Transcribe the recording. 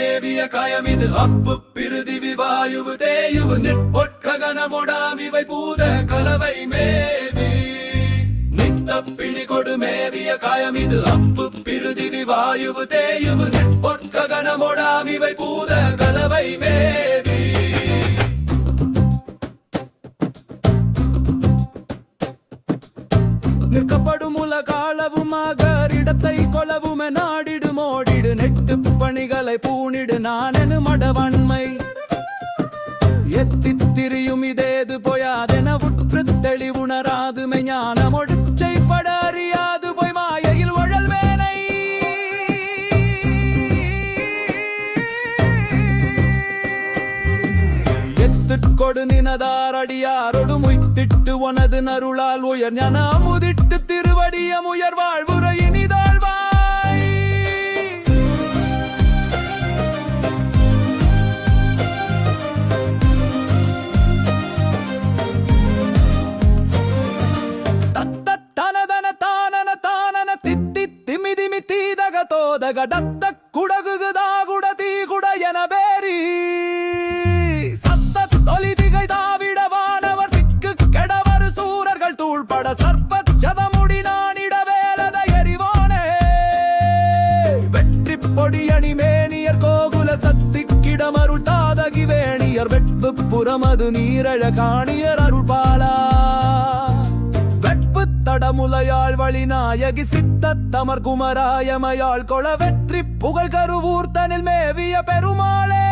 மேவிய கயமிது அப்பு பிரிதிவி வாயுவு தேயுவு நிற்பொட்ககனமுடாமிவை பூத கலவை மேவி. நித்தப்பிணி கொடு மேவிய கயமிது அப்பு பிரிதிவி வாயுவு தேயுவு நிற்பொட்ககனமுடாமிவை பூத கலவை மேவி. நிற்கப்படும் உலகாளவுமாக இடத்தை கொளவுமே நாடிடு எத்துக்கொடு நினதார் அடியாரொடு முய்த்திட்டு உனது நருளால் உயர் ஞான அமுதிட்டு திருவடியம் உயர் வாழ்வுரை இனிதாழ்வாய். தத்த தனதன தானன தானன தித்தி திமி திமி தீதக தோதக டத்த குடகுகுதாகுட வேணியர் புறமது நீரழ காணியர் அருள்பாலா வெட்பு தடமுலையாள் வழிநாயகி சித்த தமர் குமராயமையாள் கொள வெற்றி புகழ் கருவூர் தனில் மேவிய பெருமாளே.